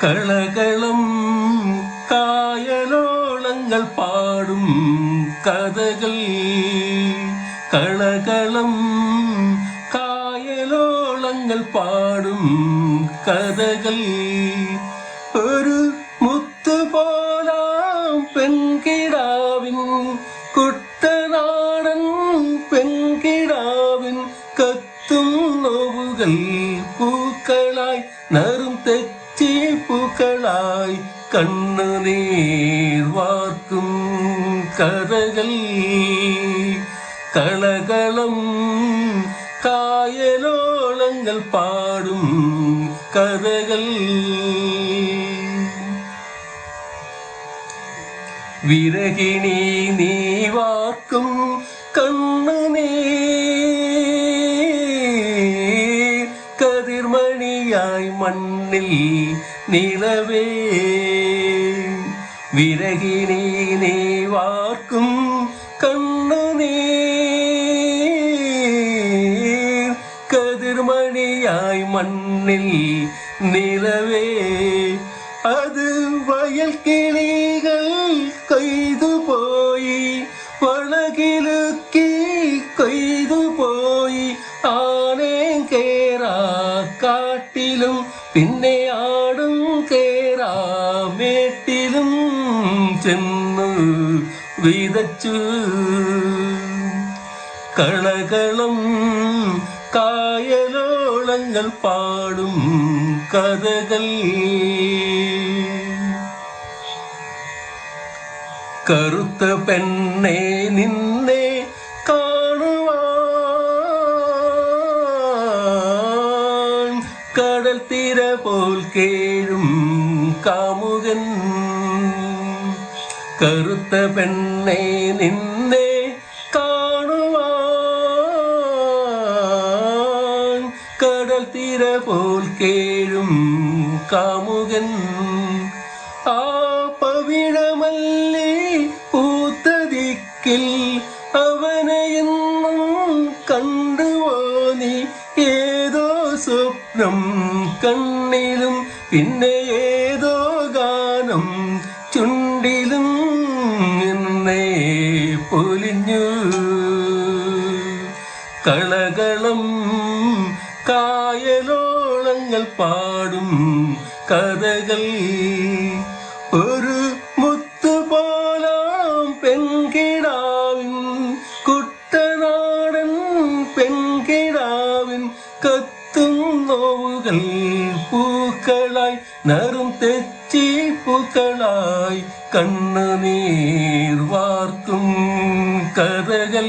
കളകളം കായലോളങ്ങൾ പാടും കഥകൾ കളകളം കായലോളങ്ങൾ പാടും കഥകൾ ഒരു മുത്തുപോലാം പെൺകിടാവിൻ കുട്ടനാടൻ പെൺകിടാവിൻ കത്തും നോവുകൾ പൂക്കളായി നറും തെച്ചി പൂക്കളായി കണ്ണുനീർ വാർക്കും കഥകൾ കളകളം കായലോളങ്ങൾ പാടും കരകൾ. വിരകിണി നീ വാർക്കും കണ്ണുനീ விளக்காய் மண்ணில் நிலவே. விறகினே நேவார்க்கும் கண்ணனே. கதிர்மணியாய் மண்ணில் நிலவே. அது வயல் கிளிகள் கைது போய் வழகிலுக்கி கைது போய் ஆனேங்கேரா കാട്ടിലും പിന്നെ ആടും കേറാമേട്ടിലും ചെന്ന് വിതച്ചു. കളകളും കായലോളങ്ങൾ പാടും കഥകൾ. കറുത്ത പെണ്ണെ നിന്നെ തീര പോൽ കേഴും കാമുകൻ. കറുത്ത പെണ്ണെ നിന്നെ കടൽ തീര പോൽ കേഴും കാമുകൻ. ആ പവിഴമല്ലി പൂത്തതിക്കിൽ അവനെയെന്നും കണ്ടുവോ നീ? ഏതോ സ്വപ്നം കണ്ണിലും പിന്നെ ഏതോ ഗാനം ചുണ്ടിലും എന്നേ പൊലിഞ്ഞു. കളകളം കായലോളങ്ങൾ പാടും കഥകൾ പൂക്കളായി നറും തെച്ചി പൂക്കളായി കണ്ണുനീർ വാർക്കും കഥകൾ.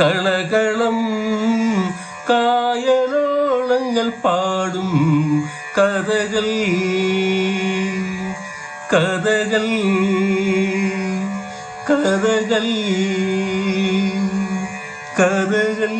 കളകളം കായലോളങ്ങൾ പാടും കഥകൾ. കഥകൾ കഥകൾ കഥകൾ.